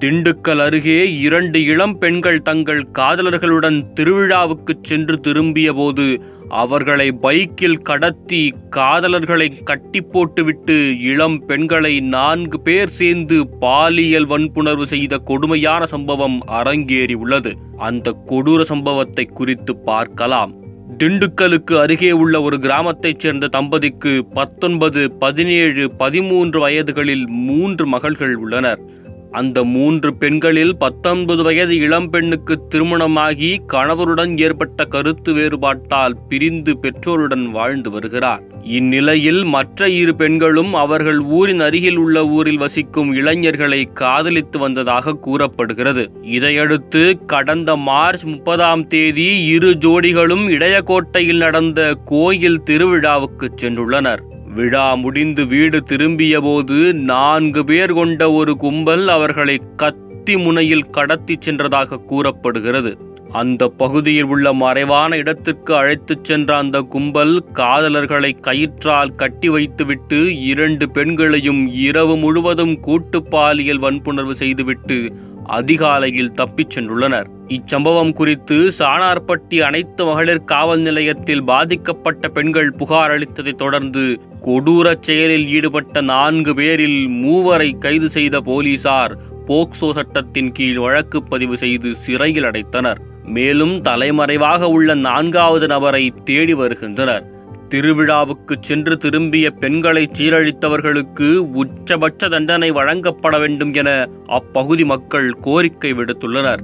திண்டுக்கல் அருகே இரண்டு இளம் பெண்கள் தங்கள் காதலர்களுடன் திருவிழாவுக்குச் சென்று திரும்பியபோது அவர்களை பைக்கில் கடத்தி காதலர்களை கட்டி போட்டுவிட்டு இளம் பெண்களை நான்கு பேர் சேர்ந்து பாலியல் வன்புணர்வு செய்த கொடுமையான சம்பவம் அரங்கேறி உள்ளது அந்த கொடூர சம்பவத்தை குறித்து பார்க்கலாம். திண்டுக்கலுக்கு அருகே உள்ள ஒரு கிராமத்தைச் சேர்ந்த தம்பதிக்கு பத்தொன்பது பதினேழு பதிமூன்று வயதுகளில் மூன்று மகள்கள் உள்ளனர். அந்த மூன்று பெண்களில் பத்தொன்பது வயது இளம்பெண்ணுக்கு திருமணமாகி கணவருடன் ஏற்பட்ட கருத்து வேறுபாட்டால் பிரிந்து பெற்றோருடன் வாழ்ந்து வருகிறார். இந்நிலையில் மற்ற இரு பெண்களும் அவர்கள் ஊரின் அருகில் உள்ள ஊரில் வசிக்கும் இளைஞர்களை காதலித்து வந்ததாக கூறப்படுகிறது. இதையடுத்து கடந்த மார்ச் முப்பதாம் தேதி இரு ஜோடிகளும் இடையக்கோட்டையில் நடந்த கோயில் திருவிழாவுக்கு சென்றுள்ளனர். விழா முடிந்து வீடு திரும்பியபோது நான்கு பேர் கொண்ட ஒரு கும்பல் அவர்களை கத்தி முனையில் கடத்திச் சென்றதாக கூறப்படுகிறது. அந்த பகுதியில் உள்ள மறைவான இடத்திற்கு அழைத்துச் சென்ற அந்த கும்பல் காதலர்களை கயிற்றால் கட்டி வைத்துவிட்டு இரண்டு பெண்களையும் இரவு முழுவதும் கூட்டு பாலியல் வன்புணர்வு செய்துவிட்டு அதிகாலையில் தப்பிச் சென்றுள்ளனர். இச்சம்பவம் குறித்து சாணார்பட்டி அனைத்து மகளிர் காவல் நிலையத்தில் பாதிக்கப்பட்ட பெண்கள் புகார் அளித்ததைத் தொடர்ந்து கொடூரச் செயலில் ஈடுபட்ட நான்கு பேரில் மூவரை கைது செய்த போலீசார் போக்சோ சட்டத்தின் கீழ் வழக்கு பதிவு செய்து சிறையில் அடைத்தனர். மேலும் தலைமறைவாக உள்ள நான்காவது நபரை தேடி வருகின்றனர். திருவிழாவுக்கு சென்று திரும்பிய பெண்களை சீரழித்தவர்களுக்கு உச்சபட்ச தண்டனை வழங்கப்பட வேண்டும் என அப்பகுதி மக்கள் கோரிக்கை விடுத்துள்ளனர்.